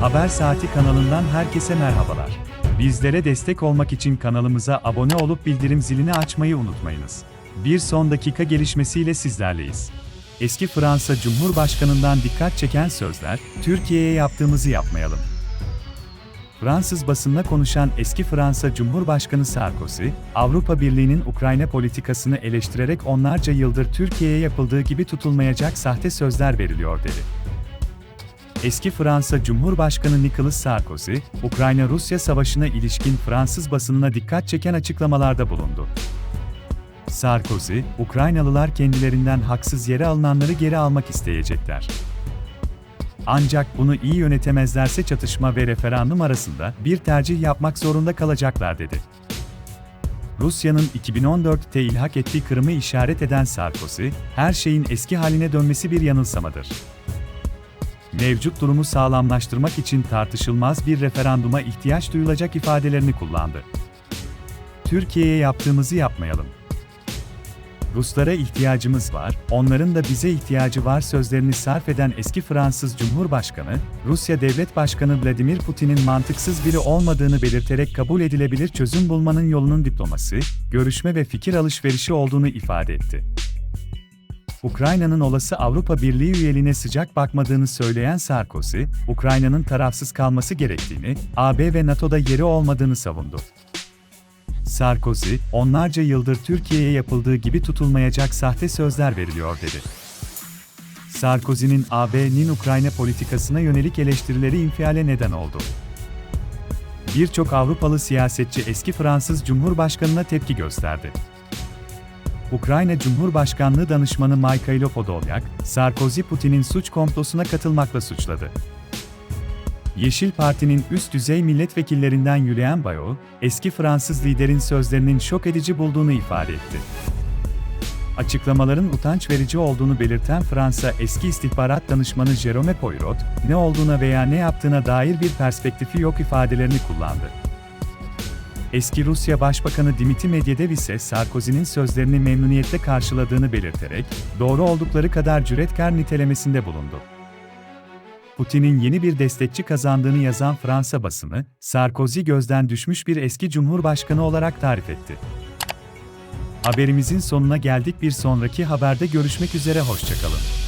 Haber Saati kanalından herkese merhabalar. Bizlere destek olmak için kanalımıza abone olup bildirim zilini açmayı unutmayınız. Bir son dakika gelişmesiyle sizlerleyiz. Eski Fransa Cumhurbaşkanından dikkat çeken sözler, Türkiye'ye yaptığımızı yapmayalım. Fransız basınına konuşan eski Fransa Cumhurbaşkanı Sarkozy, Avrupa Birliği'nin Ukrayna politikasını eleştirerek onlarca yıldır Türkiye'ye yapıldığı gibi tutulmayacak sahte sözler veriliyor dedi. Eski Fransa Cumhurbaşkanı Nicolas Sarkozy, Ukrayna-Rusya savaşına ilişkin Fransız basınına dikkat çeken açıklamalarda bulundu. Sarkozy, Ukraynalılar kendilerinden haksız yere alınanları geri almak isteyecekler. Ancak bunu iyi yönetemezlerse çatışma ve referandum arasında bir tercih yapmak zorunda kalacaklar dedi. Rusya'nın 2014'te ilhak ettiği Kırım'ı işaret eden Sarkozy, her şeyin eski haline dönmesi bir yanılsamadır. Mevcut durumu sağlamlaştırmak için tartışılmaz bir referanduma ihtiyaç duyulacak ifadelerini kullandı. Türkiye'ye yaptığımızı yapmayalım. Ruslara ihtiyacımız var, onların da bize ihtiyacı var sözlerini sarf eden eski Fransız Cumhurbaşkanı, Rusya Devlet Başkanı Vladimir Putin'in mantıksız biri olmadığını belirterek kabul edilebilir çözüm bulmanın yolunun diplomasi, görüşme ve fikir alışverişi olduğunu ifade etti. Ukrayna'nın olası Avrupa Birliği üyeliğine sıcak bakmadığını söyleyen Sarkozy, Ukrayna'nın tarafsız kalması gerektiğini, AB ve NATO'da yeri olmadığını savundu. Sarkozy, onlarca yıldır Türkiye'ye yapıldığı gibi tutulmayacak sahte sözler veriliyor dedi. Sarkozy'nin AB'nin Ukrayna politikasına yönelik eleştirileri infiale neden oldu. Birçok Avrupalı siyasetçi eski Fransız Cumhurbaşkanına tepki gösterdi. Ukrayna Cumhurbaşkanlığı danışmanı Mikhailo Podolyak, Sarkozy Putin'in suç komplosuna katılmakla suçladı. Yeşil Parti'nin üst düzey milletvekillerinden yürüyen Bayo, eski Fransız liderin sözlerinin şok edici bulduğunu ifade etti. Açıklamaların utanç verici olduğunu belirten Fransa eski istihbarat danışmanı Jerome Poirot, ne olduğuna veya ne yaptığına dair bir perspektifi yok ifadelerini kullandı. Eski Rusya Başbakanı Dimitri Medvedev ise Sarkozy'nin sözlerini memnuniyetle karşıladığını belirterek, doğru oldukları kadar cüretkar nitelemesinde bulundu. Putin'in yeni bir destekçi kazandığını yazan Fransa basını, Sarkozy gözden düşmüş bir eski cumhurbaşkanı olarak tarif etti. Haberimizin sonuna geldik bir sonraki haberde görüşmek üzere hoşçakalın.